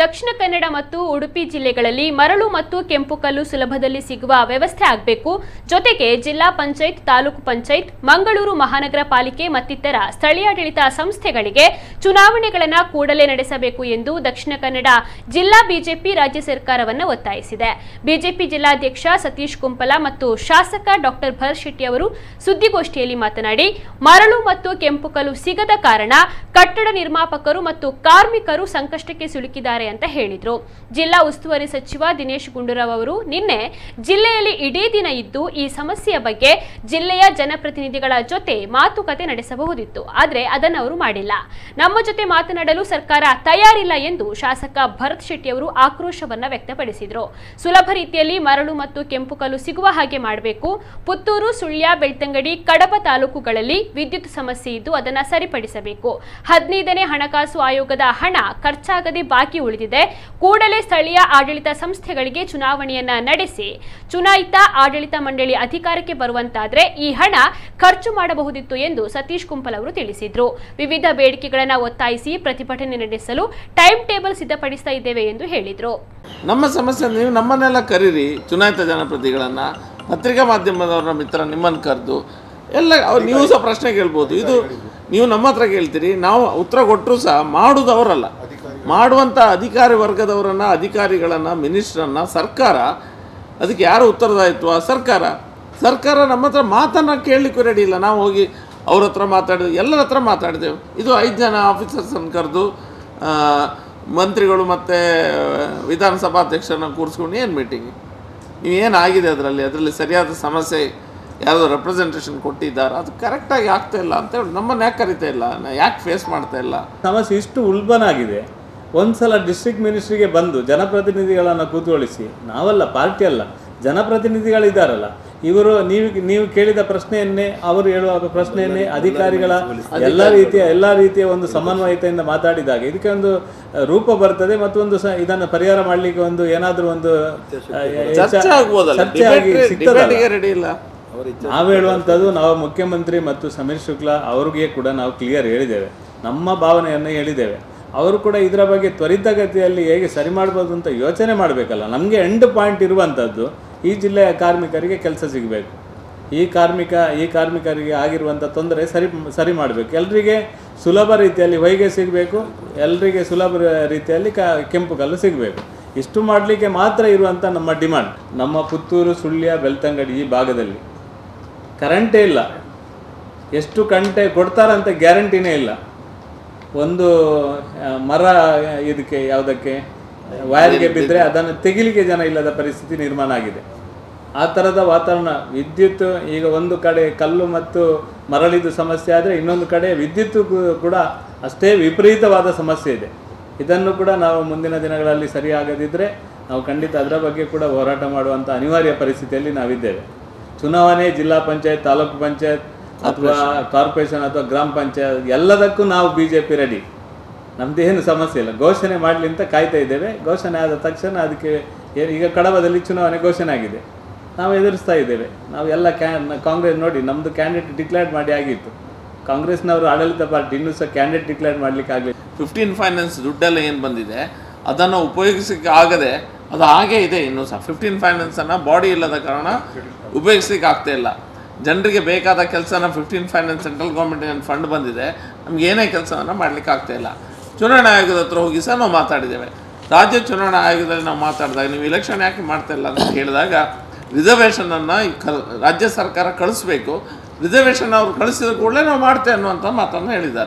ದಕ್ಷಿಣ ಕನ್ನಡ ಮತ್ತು ಉಡುಪಿ ಜಿಲ್ಲೆಗಳಲ್ಲಿ ಮರಳು ಮತ್ತು ಕೆಂಪು ಕಲ್ಲು ಸುಲಭದಲ್ಲಿ ಸಿಗುವ ವ್ಯವಸ್ಥೆ ಆಗಬೇಕು. ಜೊತೆಗೆ ಜಿಲ್ಲಾ ಪಂಚಾಯತ್, ತಾಲೂಕು ಪಂಚಾಯತ್, ಮಂಗಳೂರು ಮಹಾನಗರ ಪಾಲಿಕೆ ಮತ್ತಿತರ ಸ್ಥಳೀಯಾಡಳಿತ ಸಂಸ್ಥೆಗಳಿಗೆ ಚುನಾವಣೆಗಳನ್ನು ಕೂಡಲೇ ನಡೆಸಬೇಕು ಎಂದು ದಕ್ಷಿಣ ಕನ್ನಡ ಜಿಲ್ಲಾ ಬಿಜೆಪಿ ರಾಜ್ಯ ಸರ್ಕಾರವನ್ನು ಒತ್ತಾಯಿಸಿದೆ. ಬಿಜೆಪಿ ಜಿಲ್ಲಾಧ್ಯಕ್ಷ ಸತೀಶ್ ಕುಂಪಲ ಮತ್ತು ಶಾಸಕ ಡಾಕ್ಟರ್ ಭರತ್ ಶೆಟ್ಟಿ ಅವರು ಸುದ್ದಿಗೋಷ್ಠಿಯಲ್ಲಿ ಮಾತನಾಡಿ, ಮರಳು ಮತ್ತು ಕೆಂಪು ಕಲ್ಲು ಸಿಗದ ಕಾರಣ ಕಟ್ಟಡ ನಿರ್ಮಾಪಕರು ಮತ್ತು ಕಾರ್ಮಿಕರು ಸಂಕಷ್ಟಕ್ಕೆ ಸಿಲುಕಿದ್ದಾರೆ ಅಂತ ಹೇಳಿದ್ರು. ಜಿಲ್ಲಾ ಉಸ್ತುವಾರಿ ಸಚಿವ ದಿನೇಶ್ ಗುಂಡೂರಾವ್ ಅವರು ನಿನ್ನೆ ಜಿಲ್ಲೆಯಲ್ಲಿ ಇಡೀ ದಿನ ಇದ್ದು ಈ ಸಮಸ್ಯೆಯ ಬಗ್ಗೆ ಜಿಲ್ಲೆಯ ಜನಪ್ರತಿನಿಧಿಗಳ ಜೊತೆ ಮಾತುಕತೆ ನಡೆಸಬಹುದಿತ್ತು. ಆದರೆ ಅದನ್ನು ಅವರು ಮಾಡಿಲ್ಲ. ನಮ್ಮ ಜೊತೆ ಮಾತನಾಡಲು ಸರ್ಕಾರ ತಯಾರಿಲ್ಲ ಎಂದು ಶಾಸಕ ಭರತ್ ಶೆಟ್ಟಿ ಅವರು ಆಕ್ರೋಶವನ್ನ ವ್ಯಕ್ತಪಡಿಸಿದರು. ಸುಲಭ ರೀತಿಯಲ್ಲಿ ಮರಳು ಮತ್ತು ಕೆಂಪು ಕಲ್ಲು ಸಿಗುವ ಹಾಗೆ ಮಾಡಬೇಕು. ಪುತ್ತೂರು, ಸುಳ್ಯ, ಬೆಳ್ತಂಗಡಿ ಕಡಬ ತಾಲೂಕುಗಳಲ್ಲಿ ವಿದ್ಯುತ್ ಸಮಸ್ಯೆ ಇದ್ದು ಅದನ್ನು ಸರಿಪಡಿಸಬೇಕು. ಹದಿನೈದನೇ ಹಣಕಾಸು ಆಯೋಗದ ಹಣ ಖರ್ಚಾಗದೆ ಬಾಕಿ ಉಳಿದಿದೆ. ಕೂಡಲೇ ಸ್ಥಳೀಯ ಆಡಳಿತ ಸಂಸ್ಥೆಗಳಿಗೆ ಚುನಾವಣೆಯನ್ನ ನಡೆಸಿ. ಚುನಾಯಿತ ಆಡಳಿತ ಮಂಡಳಿ ಅಧಿಕಾರಕ್ಕೆ ಬರುವಂತಾದ್ರೆ ಈ ಹಣ ಖರ್ಚು ಮಾಡಬಹುದಿತ್ತು ಎಂದು ಸತೀಶ್ ಕುಂಪಲ್ ಅವರು ತಿಳಿಸಿದ್ರು. ವಿವಿಧ ಬೇಡಿಕೆಗಳನ್ನ ಒತ್ತಾಯಿಸಿ ಪ್ರತಿಭಟನೆ ನಡೆಸಲು ಟೈಮ್ ಟೇಬಲ್ ಸಿದ್ಧಪಡಿಸ್ತಾ ಇದ್ದೇವೆ ಎಂದು ಹೇಳಿದ್ರು. ನಮ್ಮ ಸಮಸ್ಯೆ ನೀವು ನಮ್ಮನ್ನೆಲ್ಲ ಕರೀರಿ, ಚುನಾಯಿತ ಜನಪ್ರತಿಗಳನ್ನ. ಪತ್ರಿಕಾ ಮಾಧ್ಯಮದವರ ಮಿತ್ರ ನಿಮ್ಮನ್ನು ಕರೆದು. ಎಲ್ಲ ನೀವು ಸಹ ಪ್ರಶ್ನೆ ಕೇಳ್ಬೋದು. ಇದು ನೀವು ನಮ್ಮ ಹತ್ರ ಕೇಳ್ತೀರಿ, ನಾವು ಉತ್ತರ ಕೊಟ್ಟರು ಸಹ ಮಾಡುವುದು ಅವರಲ್ಲ ಮಾಡುವಂಥ ಅಧಿಕಾರಿ ವರ್ಗದವರನ್ನು, ಅಧಿಕಾರಿಗಳನ್ನು, ಮಿನಿಸ್ಟ್ರನ್ನು, ಸರ್ಕಾರ, ಅದಕ್ಕೆ ಯಾರು ಉತ್ತರದಾಯಿತ್ವ ಸರ್ಕಾರ. ಸರ್ಕಾರ ನಮ್ಮ ಹತ್ರ ಮಾತನ್ನು ಕೇಳಲಿಕ್ಕೂ ರೆಡಿ ಇಲ್ಲ. ನಾವು ಹೋಗಿ ಅವ್ರ ಹತ್ರ ಮಾತಾಡಿದ್ವಿ. ಎಲ್ಲರ ಹತ್ರ ಮಾತಾಡಿದೆವು. ಇದು ಐದು ಜನ ಆಫೀಸರ್ಸನ್ನು ಕರೆದು ಮಂತ್ರಿಗಳು ಮತ್ತು ವಿಧಾನಸಭಾಧ್ಯಕ್ಷರನ್ನ ಕೂರಿಸ್ಕೊಂಡು ಏನು ಮೀಟಿಂಗ್ ನೀವು ಆಗಿದೆ ಅದರಲ್ಲಿ? ಅದರಲ್ಲಿ ಸರಿಯಾದ ಸಮಸ್ಯೆ ಯಾವುದೋ ರೆಪ್ರೆಸೆಂಟೇಷನ್ ಕೊಟ್ಟಿದ್ದಾರೆ? ಅದು ಕರೆಕ್ಟಾಗಿ ಆಗ್ತಾ ಇಲ್ಲ ಅಂತೇಳಿ ನಮ್ಮನ್ನು ಯಾಕೆ ಕರಿತಾ ಇಲ್ಲ? ಯಾಕೆ ಫೇಸ್ ಮಾಡ್ತಾ ಇಲ್ಲ? ಸಮಸ್ಯೆ ಇಷ್ಟು ಉಲ್ಬನಾಗಿದೆ ಒಂದ್ಸಲ ಡಿಸ್ಟ್ರಿಕ್ಟ್ ಮಿನಿಸ್ಟ್ರಿಗೆ ಬಂದು ಜನಪ್ರತಿನಿಧಿಗಳನ್ನು ಕೂತ್ಕೊಳಿಸಿ ನಾವಲ್ಲ ಪಾರ್ಟಿ ಅಲ್ಲ ಜನಪ್ರತಿನಿಧಿಗಳಿದ್ದಾರಲ್ಲ ಇವರು ನೀವು ನೀವು ಕೇಳಿದ ಪ್ರಶ್ನೆಯನ್ನೇ ಅವರು ಹೇಳುವ ಪ್ರಶ್ನೆಯನ್ನೇ ಅಧಿಕಾರಿಗಳ ಎಲ್ಲ ರೀತಿಯ ಎಲ್ಲ ರೀತಿಯ ಒಂದು ಸಮನ್ವಯತೆಯಿಂದ ಮಾತಾಡಿದಾಗ ಇದಕ್ಕೆ ಒಂದು ರೂಪ ಬರ್ತದೆ ಮತ್ತು ಒಂದು ಸ ಇದನ್ನು ಪರಿಹಾರ ಮಾಡಲಿಕ್ಕೆ ಒಂದು ಏನಾದರೂ ಒಂದು ನಾವು ಹೇಳುವಂಥದ್ದು ನಾವು ಮುಖ್ಯಮಂತ್ರಿ ಮತ್ತು ಸಮೀರ್ ಶುಕ್ಲಾ ಅವ್ರಿಗೆ ಕೂಡ ನಾವು ಕ್ಲಿಯರ್ ಹೇಳಿದ್ದೇವೆ. ನಮ್ಮ ಭಾವನೆಯನ್ನು ಹೇಳಿದ್ದೇವೆ. ಅವರು ಕೂಡ ಇದರ ಬಗ್ಗೆ ತ್ವರಿತಗತಿಯಲ್ಲಿ ಹೇಗೆ ಸರಿ ಮಾಡ್ಬೋದು ಅಂತ ಯೋಚನೆ ಮಾಡಬೇಕಲ್ಲ. ನಮಗೆ ಎಂಡ್ ಪಾಯಿಂಟ್ ಇರುವಂಥದ್ದು ಈ ಜಿಲ್ಲೆಯ ಕಾರ್ಮಿಕರಿಗೆ ಕೆಲಸ ಸಿಗಬೇಕು. ಈ ಕಾರ್ಮಿಕ, ಈ ಕಾರ್ಮಿಕರಿಗೆ ಆಗಿರುವಂಥ ತೊಂದರೆ ಸರಿ ಸರಿ ಮಾಡಬೇಕು. ಎಲ್ಲರಿಗೆ ಸುಲಭ ರೀತಿಯಲ್ಲಿ ಹೊಯ್ಗೆ ಸಿಗಬೇಕು. ಎಲ್ಲರಿಗೆ ಸುಲಭ ರೀತಿಯಲ್ಲಿ ಕ, ಕೆಂಪು ಕಲ್ಲು ಸಿಗಬೇಕು. ಇಷ್ಟು ಮಾಡಲಿಕ್ಕೆ ಮಾತ್ರ ಇರುವಂಥ ನಮ್ಮ ಡಿಮ್ಯಾಂಡ್ ನಮ್ಮ ಪುತ್ತೂರು, ಸುಳ್ಯ, ಬೆಳ್ತಂಗಡಿ ಈ ಭಾಗದಲ್ಲಿ. ಕರೆಂಟೇ ಇಲ್ಲ. ಎಷ್ಟು ಗಂಟೆ ಕೊಡ್ತಾರಂತ ಗ್ಯಾರಂಟಿನೇ ಇಲ್ಲ. ಒಂದು ಮರ ಇದಕ್ಕೆ, ಯಾವುದಕ್ಕೆ ವಯರ್ಗೆ ಬಿದ್ದರೆ ಅದನ್ನು ತೆಗಿಲಿಕ್ಕೆ ಜನ ಇಲ್ಲದ ಪರಿಸ್ಥಿತಿ ನಿರ್ಮಾಣ ಆಗಿದೆ. ಆ ಥರದ ವಾತಾವರಣ, ವಿದ್ಯುತ್, ಈಗ ಒಂದು ಕಡೆ ಕಲ್ಲು ಮತ್ತು ಮರಳಿದು ಸಮಸ್ಯೆ ಆದರೆ ಇನ್ನೊಂದು ಕಡೆ ವಿದ್ಯುತ್ ಕೂಡ ಅಷ್ಟೇ ವಿಪರೀತವಾದ ಸಮಸ್ಯೆ ಇದೆ. ಇದನ್ನು ಕೂಡ ನಾವು ಮುಂದಿನ ದಿನಗಳಲ್ಲಿ ಸರಿಯಾಗದಿದ್ದರೆ ನಾವು ಖಂಡಿತ ಅದರ ಬಗ್ಗೆ ಕೂಡ ಹೋರಾಟ ಮಾಡುವಂಥ ಅನಿವಾರ್ಯ ಪರಿಸ್ಥಿತಿಯಲ್ಲಿ ನಾವಿದ್ದೇವೆ. ಚುನಾವಣೆ, ಜಿಲ್ಲಾ ಪಂಚಾಯತ್, ತಾಲೂಕು ಪಂಚಾಯತ್ ಅಥವಾ ಕಾರ್ಪೊರೇಷನ್ ಅಥವಾ ಗ್ರಾಮ ಪಂಚಾಯತ್ ಎಲ್ಲದಕ್ಕೂ ನಾವು ಬಿ ಜೆ ಪಿ ರೆಡಿ ನಮ್ದೇನು ಸಮಸ್ಯೆ ಇಲ್ಲ. ಘೋಷಣೆ ಮಾಡಲಿ ಅಂತ ಕಾಯ್ತಾ ಇದ್ದೇವೆ. ಘೋಷಣೆ ಆದ ತಕ್ಷಣ ಅದಕ್ಕೆ ಈಗ ಕಡಬದಲ್ಲಿ ಚುನಾವಣೆ ಘೋಷಣೆ ಆಗಿದೆ. ನಾವು ಎದುರಿಸ್ತಾ ಇದ್ದೇವೆ. ನಾವು ಎಲ್ಲ ಕ್ಯಾ ಕಾಂಗ್ರೆಸ್ ನೋಡಿ ನಮ್ಮದು ಕ್ಯಾಂಡಿಡೇಟ್ ಡಿಕ್ಲೇರ್ ಮಾಡಿ ಆಗಿತ್ತು. ಕಾಂಗ್ರೆಸ್ನವರು ಆಡಳಿತ ಪಾರ್ಟಿ ಇನ್ನೂ ಸಹ ಕ್ಯಾಂಡಿಡೇಟ್ ಡಿಕ್ಲೇರ್ ಮಾಡಲಿಕ್ಕೆ ಆಗಲಿಲ್ಲ. ಫಿಫ್ಟೀನ್ ಫೈನಾನ್ಸ್ ದುಡ್ಡೆಲ್ಲ ಏನು ಬಂದಿದೆ? ಅದನ್ನು ಉಪಯೋಗಿಸಕ್ಕೆ ಆಗದೆ ಅದು ಹಾಗೇ ಇದೆ ಇನ್ನೂ ಸಹ. ಫಿಫ್ಟೀನ್ ಫೈನಾನ್ಸನ್ನು ಬಾಡಿ ಇಲ್ಲದ ಕಾರಣ ಉಪಯೋಗಿಸಲಿಕ್ಕೆ ಆಗ್ತಾ ಇಲ್ಲ. ಜನರಿಗೆ ಬೇಕಾದ ಕೆಲಸನ fifteen finance central government fund ಬಂದಿದೆ, ನಮ್ಗೆ ಏನೇ ಕೆಲಸವನ್ನು ಮಾಡಲಿಕ್ಕೆ ಆಗ್ತಾಯಿಲ್ಲ ಚುನಾವಣಾ ಆಯೋಗದ ಹತ್ರ ಹೋಗಿ ಸಹ ನಾವು ಮಾತಾಡಿದ್ದೇವೆ. ರಾಜ್ಯ ಚುನಾವಣಾ ಆಯೋಗದಲ್ಲಿ ನಾವು ಮಾತಾಡಿದಾಗ, ನೀವು ಇಲೆಕ್ಷನ್ ಯಾಕೆ ಮಾಡ್ತಾ ಇಲ್ಲ ಅಂತ ಕೇಳಿದಾಗ ರಿಸರ್ವೇಷನನ್ನು ರಾಜ್ಯ ಸರ್ಕಾರ ಕಳಿಸ್ಬೇಕು. ರಿಸರ್ವೇಷನ್ ಅವ್ರು ಕಳಿಸಿದ ಕೂಡಲೇ ನಾವು ಮಾಡ್ತೇವೆ ಅನ್ನುವಂಥ ಮಾತನ್ನು ಹೇಳಿದ್ದಾರೆ.